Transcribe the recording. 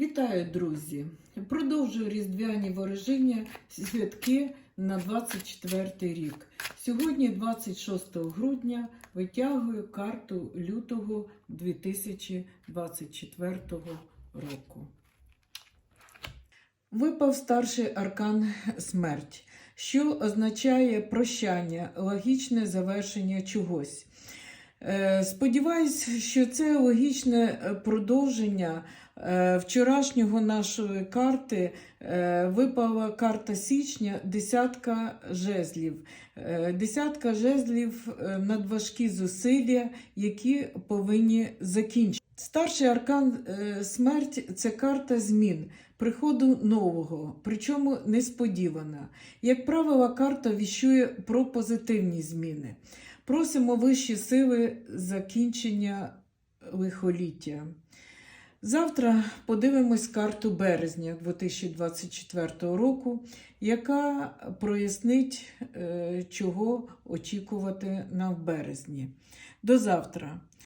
Вітаю, друзі! Продовжую різдвяні ворожіння святки на 24 рік. Сьогодні, 26 грудня, витягую карту лютого 2024 року. Випав старший аркан смерть, що означає прощання, логічне завершення чогось. Е, Сподіваюсь, що це логічне е, продовження е, вчорашнього нашої карти. Випала карта січня, десятка жезлів. Десятка жезлів надважкі зусилля, які повинні закінчити. Старший аркан смерть це карта змін, приходу нового, причому несподівана. Як правило, карта віщує про позитивні зміни. Просимо вищі сили закінчення лихоліття. Завтра подивимось карту березня 2024 року, яка прояснить, е, чого очікувати нам в березні. До завтра!